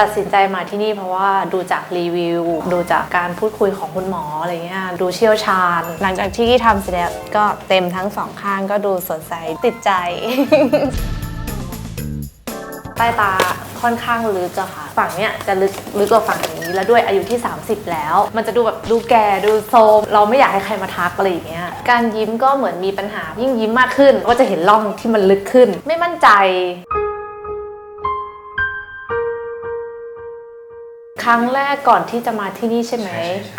ตัดสินใจมาที่นี่เพราะว่าดูจากรีวิว ดูจากการพูดคุยของคุณหมออะไรเงี้ยดูเชี่ยวชาญ หลังจากที่ทำเสร็จแล้วก็เต็มทั้งสองข้างก็ดูสดใสติดใจ ใต้ตาค่อนข้างลึกอะค่ะ ฝั่งเนี้ยจะลึกลึกกว่าฝั่งนี้ แล้วด้วยอายุที่ 30 แล้ว มันจะดูแบบดูแก่ดูโทมเราไม่อยากให้ใครมาทักอะไรอย่างเงี้ยการยิ้มก็เหมือนมีปัญหายิ่งยิ้มมากขึ้น ก็จะเห็นร่องที่มันลึกขึ้น ไม่มั่นใจ ครั้งแรกก่อนที่จะมาที่นี่ใช่ไหม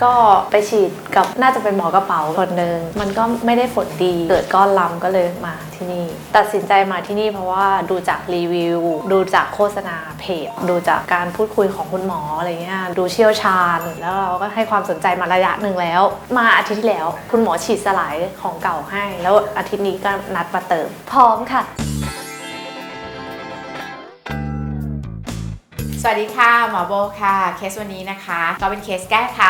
ก็ไปฉีดกับน่าจะเป็นหมอกระเป๋าคนหนึ่งมันก็ไม่ได้ผลดี เกิดก้อนลำก็เลยมาที่นี่ ตัดสินใจมาที่นี่เพราะว่าดูจากรีวิว ดูจากโฆษณาเพจ ดูจากการพูดคุยของคุณหมออะไรเงี้ยดูเชี่ยวชาญ แล้วเราก็ให้ความสนใจมาระยะหนึ่งแล้ว มาอาทิตย์ที่แล้ว คุณหมอฉีดสลายของเก่าให้ แล้วอาทิตย์นี้ก็นัดมาเติม พร้อมค่ะ สวัสดีค่ะ หมอโบค่ะ เคสวันนี้นะคะ ก็เป็นเคสแก้ไข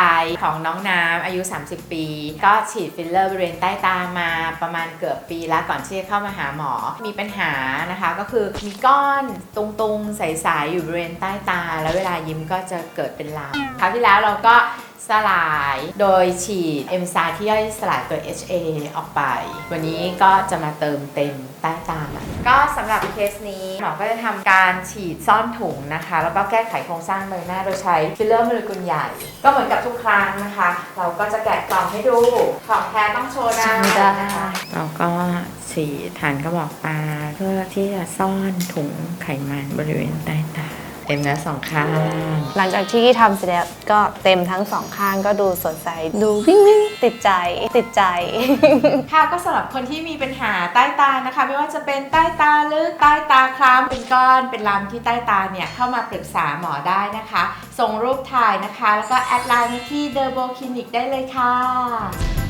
ของน้องน้ำอายุ 30 ปี ก็ฉีดฟิลเลอร์บริเวณใต้ตามาประมาณเกือบปีแล้วก่อนที่จะเข้ามาหาหมอ มีปัญหานะคะ ก็คือมีก้อนตุงๆใสๆอยู่บริเวณใต้ตา แล้วเวลายิ้มก็จะเกิดเป็นลำคราวที่แล้วเราก็ สลายโดยฉีดเอ z ซาที่ย่อยสลายตัว HA ออกไป วันนี้ก็จะมาเติมเต็มใต้ตามันก็สำหรับเคสนี้หมอก็จะทำการฉีดซ่อนถุงนะคะ แล้วก็แก้ไขโครงสร้างใบหน้าโดยใช้ฟิลเลอร์โมเลกุลใหญ่ ก็เหมือนกับทุกครั้งนะคะ เราก็จะแกะกล่องให้ดูของแท้ต้องโชว์ได้ได้นะคะเราก็ฉีดฐานกระบอกตาเพื่อที่จะซ่อนถุงไขมันบริเวณใต้ตา เต็มแล้วสองข้าง หลังจากที่ทำเสร็จแล้วก็เต็มทั้งสองข้างก็ดูสดใสดูวิ่งวิ่งติดใจติดใจ ค่ะก็สำหรับคนที่มีปัญหาใต้ตานะคะ ไม่ว่าจะเป็นใต้ตาลึกใต้ตาคล้ำเป็นก้อนเป็นลำที่ใต้ตาเนี่ยเข้ามาปรึกษาหมอได้นะคะ ส่งรูปถ่ายนะคะ แล้วก็แอดไลน์มาที่เดอร์โบคลินิกได้เลยค่ะ